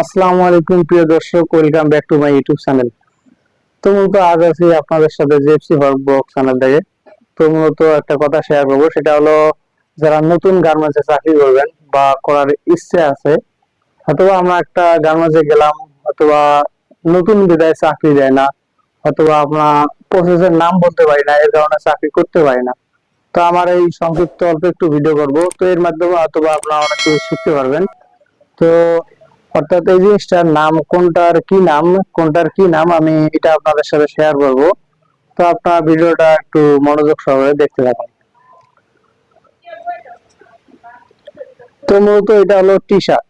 আসসালামু আলাইকুম, প্রিয় দর্শক, welcome back to my YouTube channel. তো মূলত আজ আছি আপনাদের সাথে জেপসি হক ব্লগ চ্যানেল থেকে। তো মূলত একটা কথা শেয়ার করব, সেটা হলো যারা নতুন গার্মেন্টসে চাকরি করবেন বা করার ইচ্ছে আছে, অথবা আমরা একটা গার্মেন্টসে গেলাম, অথবা নতুন বিদায় চাকরি দেয় না, অথবা আপনার প্রসেসের নাম বলতে পারি না এর কারণে চাকরি করতে পারি না। তো আমার এই সংক্ষিপ্ত অল্প একটু ভিডিও করব। তো এর মাধ্যমে অথবা আপনারা অনেক কিছু শিখতে পারবেন। তো অর্থাৎ এই জিনিসটার নাম, কোনটার কি নাম, কোনটার কি নাম আমি এটা আপনাদের সাথে শেয়ার করব। তো আপনার ভিডিওটা একটু মনোযোগ সহকারে দেখতে থাকুন। তো মূলত এটা হলো টি শার্ট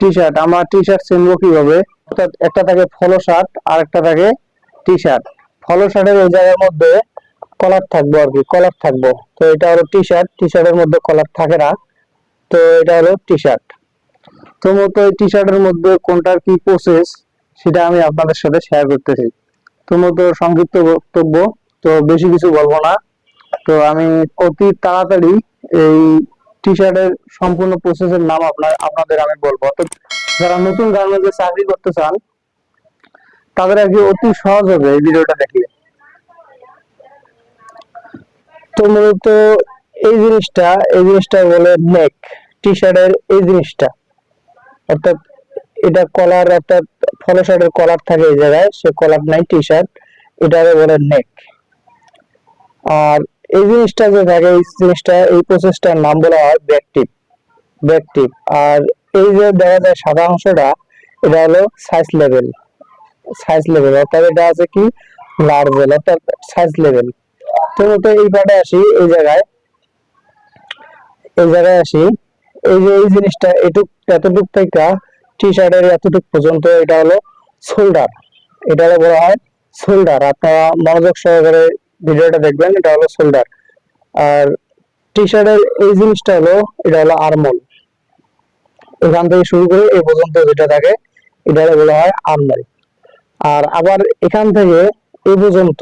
টি শার্ট আমরা টি শার্ট চিনবো কীভাবে? অর্থাৎ একটা থাকে ফলো শার্ট আর একটা থাকে টি শার্ট ফলো শার্টের ওই জায়গার মধ্যে কলার থাকব আর কি কলার থাকব। তো এটা হলো টি শার্ট টি শার্টের মধ্যে কলার থাকে না। তো এটা হলো টি শার্ট তো মূলত এই টি শার্টের মধ্যে কোনটার কি প্রসেস সেটা আমি আপনাদের সাথে শেয়ার করতেছি। তো সংক্ষিপ্ত বক্তব্য, তো বেশি কিছু বলব না। তো আমি অতি তাড়াতাড়ি এই টি শার্টের সম্পূর্ণ প্রসেসের নাম আপনার, আপনাদের আমি বলব। অর্থাৎ যারা নতুন গার্মেন্টসে চাকরি করতে চান, তাদের আর কি অতি সহজ হবে এই ভিডিওটা দেখলে। তো মূলত এই জিনিসটা এই জিনিসটা বলে নেক টি শার্টের এই জিনিসটা। অর্থাৎ এটা কলার অর্থাৎ ফলো শার্টের কলার থাকে এই জায়গায় সে কলার নাই টি শার্ট এটাকে বলে নেক আর এই জিনিসটা যে থাকে, এই জিনিসটা, এই প্রসেসটার নাম বলা হয় ব্যাকটিভ ব্যাকটিভ আর এই যে দেখা যায় সাদা অংশটা, এটা হলো সাইজ লেভেল সাইজ লেভেল অর্থাৎ এটা আছে কি? লার্জ অর্থাৎ সাইজ লেভেল তো এই পাটে আসি, এই জায়গায় এই জায়গায় আসি এই যে, এই জিনিসটা, এটুক, এতটুক থেকে টি শার্টের এতটুক পর্যন্ত এটা হলো শোল্ডার এটা বলা হয় শোল্ডার আপনারা মনোযোগ সহকারে ভিডিওটা দেখবেন, এটা হলো শোল্ডার আর টি শার্টের এই জিনিসটা হলো, এটা হলো আর্মল এখান থেকে শুরু করে এই পর্যন্ত যেটা থাকে এটা বলা হয় আর্মল আর আবার এখান থেকে এই পর্যন্ত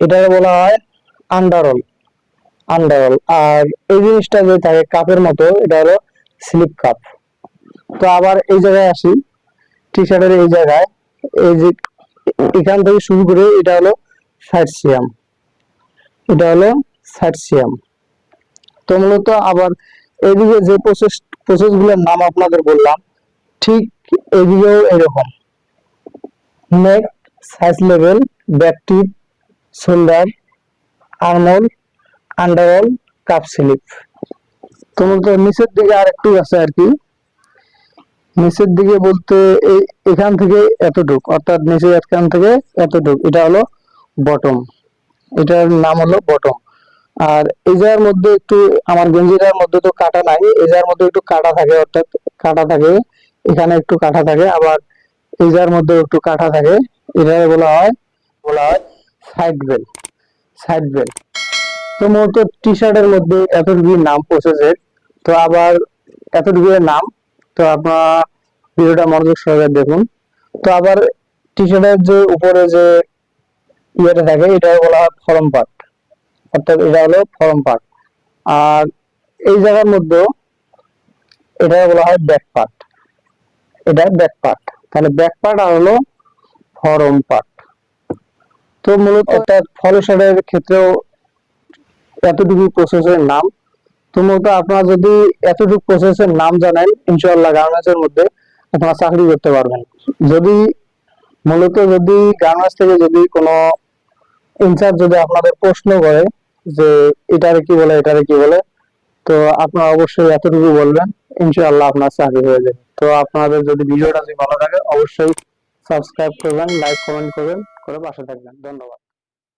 এটা বলা হয় আন্ডারল। আন্ডারল আর এই জিনিসটা যে থাকে কাপের মতো, এটা হলো স্লিপ কাপ তো আবার এই জায়গায় আসি টি শার্টের এই জায়গায়। এই যে এখান থেকে শুরু করে এটা হলো সাইড সিয়াম এটা হলো সাইড সিয়াম তো মূলত আবার এদিকে যে প্রসেস প্রসেসগুলোর নাম আপনাদের বললাম, ঠিক এদিকেও এরকম। Neck size level back tip shoulder armhole underarm cup slip তো নিচের দিকে আর একটু আছে আর কি। নিচের দিকে বলতে এই এখান থেকে এতটুক, অর্থাৎ নিচে এখান থেকে এতটুক। এটা হলো বটম এটার নাম হলো বটম আর এই মধ্যে একটু, আমার গেঞ্জিটার মধ্যে তো কাটা নাই, এই মধ্যে একটু কাটা থাকে, অর্থাৎ কাটা থাকে। এখানে একটু কাটা থাকে, আবার এই জায়গার মধ্যে একটু কাটা থাকে। এটা বলা হয় বলা হয় সাইড বেল সাইড বেল তো মূলত টি শার্টের মধ্যে এতটুকু নাম প্রসেসের তো আবার এতটুকু নাম তো আপনারা ভিডিওটা মনোযোগ সহকারে দেখুন। তো আবার টি শার্টের যে উপরে যে ইয়েটা থাকে এটা বলা হয় ফরম পার্ট। অর্থাৎ এটা হলো ফরম পার্ট। আর এই জায়গার মধ্যে এটা বলা হয় ব্যাক পার্ট এটা ব্যাক পার্ট তাহলে ব্যাক পার্ট আর হলো ফরম পার্ট। তো মূলত অর্থাৎ ফলো শার্টের ক্ষেত্রেও এতটুকু প্রসেসের নাম। তো মূলত আপনারা যদি এতটুকু প্রসেসের নাম জানেন, ইনশাআল্লাহ গার্মেন্টস এর মধ্যে আপনারা চাকরি করতে পারবেন। যদি মূলত যদি গার্মেন্টস থেকে যদি কোনো ইনচার্জ যদি আপনাদের প্রশ্ন করে যে এটারে কি বলে, এটারে কি বলে, তো আপনারা অবশ্যই এতটুকু বলবেন, ইনশাআল্লাহ আপনার চাকরি হয়ে যাবে। তো আপনাদের যদি ভিডিওটা যদি ভালো লাগে, অবশ্যই সাবস্ক্রাইব করবেন লাইক কমেন্ট করবেন, করে পাশে থাকবেন। ধন্যবাদ।